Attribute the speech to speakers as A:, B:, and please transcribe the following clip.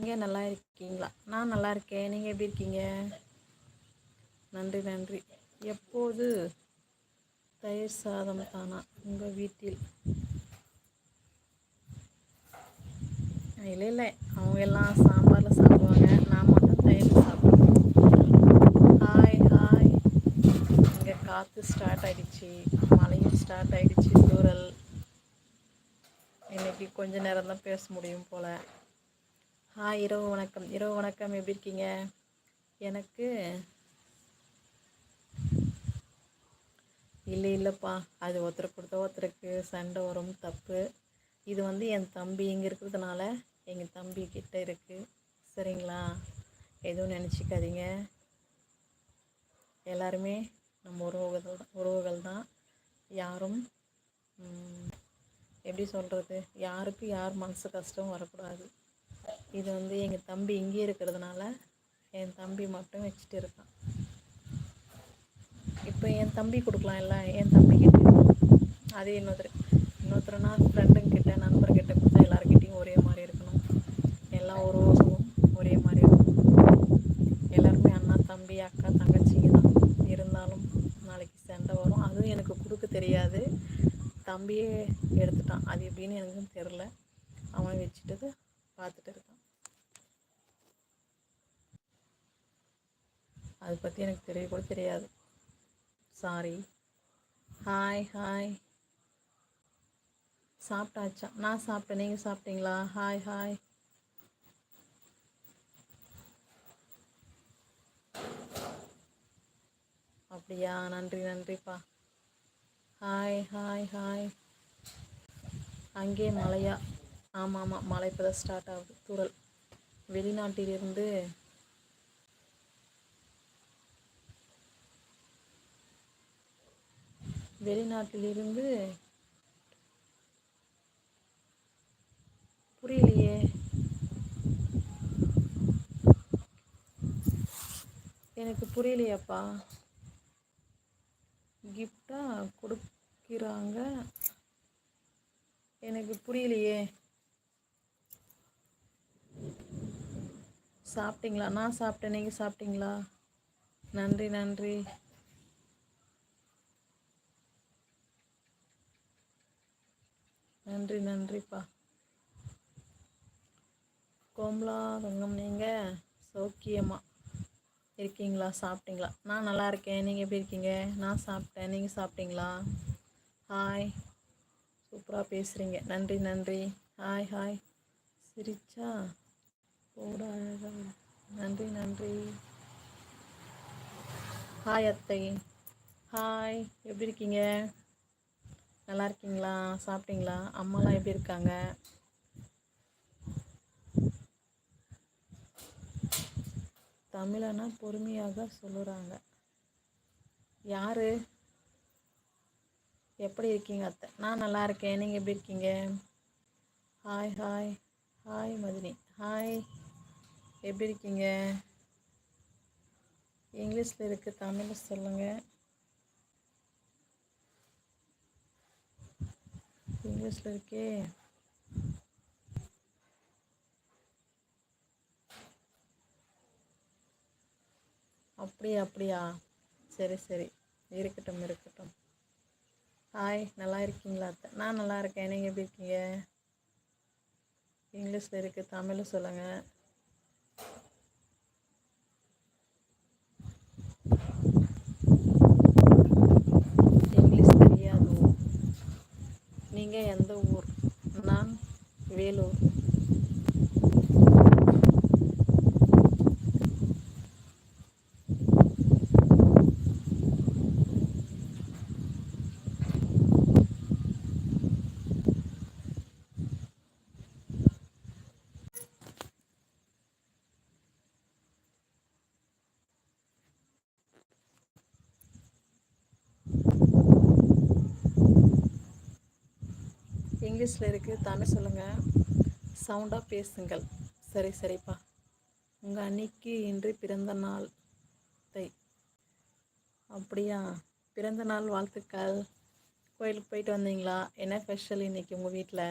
A: இங்கே நல்லா இருக்கீங்களா? நான் நல்லா இருக்கேன். நீங்கள் எப்படி இருக்கீங்க? நன்றி நன்றி. எப்போது? தயிர் சாதம் தானா? உங்கள் வீட்டில். இல்லை இல்லை. அவங்க எல்லாம் சாம்பாரில் சாப்பிடுவாங்க. நான் மட்டும் தயிர் சாப்பிடுவேன். ஹாய் ஹாய் இங்கே காற்று ஸ்டார்ட் ஆகிடுச்சு மழையும் ஸ்டார்ட் ஆகிடுச்சு தூரல் இன்றைக்கி கொஞ்ச நேரம் தான் பேச முடியும் போல். ஹாய் இரவு வணக்கம். இரவு வணக்கம். எப்படி இருக்கீங்க? எனக்கு இல்லை இல்லைப்பா. அது ஒருத்தருக்கு கொடுத்தா ஒருத்தருக்கு. சண்டை வரும் தப்பு. இது வந்து என் தம்பி இங்கே இருக்கிறதுனால எங்கள் தம்பி கிட்ட இருக்குது சரிங்களா? எதுவும் நினச்சிக்காதீங்க. எல்லாருமே நம்ம உறவுகள் உறவுகள் தான். யாரும் எப்படி சொல்கிறது யாருக்கு யார் மனசு கஷ்டம் வரக்கூடாது. இது வந்து எங்கள் தம்பி இங்கே இருக்கிறதுனால என் தம்பி மட்டும் வச்சுட்டு இருக்கான். இப்போ என் தம்பி கொடுக்கலாம் இல்லை என் தம்பி கிட்ட. அதே இன்னொருத்தர் இன்னொருத்தர்னா ஃப்ரெண்டுங்கிட்ட நண்பர்கிட்ட கொடுத்தா எல்லாருக்கிட்டையும் ஒரே மாதிரி இருக்கணும். எல்லாம் ஒரு ஒரே மாதிரி இருக்கணும். எல்லாருமே அண்ணா தம்பி அக்கா தங்கச்சிங்க தான். இருந்தாலும் நாளைக்கு சண்டை வரும். அதுவும் எனக்கு கொடுக்க தெரியாது. தம்பியே எடுத்துட்டான். அது எப்படின்னு எனக்கும் தெரில அவன் வச்சுட்டு பார்த்துட்டு இருக்கான். அதை பற்றி எனக்கு தெரிய கூட தெரியாது. சாரி ஹாய் ஹாய் சாப்பிட்டாச்சா? நான் சாப்பிட்டேன். நீங்கள் சாப்பிட்டீங்களா? ஹாய் ஹாய் அப்படியா? நன்றி நன்றிப்பா. ஹாய் ஹாய் ஹாய் அங்கே மழையா ஆமாம் ஆமாம் மழை இப்போ தான் ஸ்டார்ட் ஆகுது. தூரல் வெளிநாட்டிலிருந்து வெளிநாட்டிலிருந்து புரியலையே. எனக்கு புரியலையாப்பா. கிஃப்டாக கொடுக்குறாங்க. எனக்கு புரியலையே. சாப்பிட்டீங்களா? நான் சாப்பிட்டேன். நீங்கள் சாப்பிட்டீங்களா? நன்றி நன்றி. நன்றி நன்றிப்பா. கோம்லா தங்கம் நீங்கள் சௌக்கியமாக இருக்கீங்களா? சாப்பிட்டீங்களா? நான் நல்லா இருக்கேன். நீங்கள் எப்படி இருக்கீங்க? நான் சாப்பிட்டேன். நீங்கள் சாப்பிட்டீங்களா? ஹாய் சூப்பராக பேசுகிறீங்க நன்றி நன்றி. ஹாய் ஹாய் சிரிச்சா? போட நன்றி நன்றி. ஹாய் அத்தை. ஹாய் எப்படி இருக்கீங்க? நல்லா இருக்கீங்களா? சாப்பிட்டீங்களா? அம்மாலாம் எப்படி இருக்காங்க? தமிழனா பொறுமையாக சொல்லுறாங்க. யார்? எப்படி இருக்கீங்க அத்தை? நான் நல்லா இருக்கேன். நீங்கள் எப்படி இருக்கீங்க? ஹாய் ஹாய் ஹாய் மதினி. ஹாய் எப்படி இருக்கீங்க? இங்கிலீஷில் இருக்குது தமிழில் சொல்லுங்கள் இங்கிலீஷில் இருக்கே. அப்படியா அப்படியா? சரி சரி. இருக்கட்டும் இருக்கட்டும். ஹாய் நல்லா இருக்கீங்களா நான் நல்லா இருக்கேன். நீங்கள் எப்படி இருக்கீங்க? இங்கிலீஷில் இருக்குது தமிழில் சொல்லுங்கள் Belo. இங்கிலீஷில் இருக்குது தானே சொல்லுங்கள் சவுண்டாக பேசுங்கள். சரி சரிப்பா. உங்கள் அன்னைக்கு இன்று பிறந்த நாள் தை. அப்படியா? பிறந்த நாள் வாழ்த்துக்கள். கோயிலுக்கு போயிட்டு வந்தீங்களா? என்ன ஸ்பெஷல் இன்றைக்கி உங்கள் வீட்டில்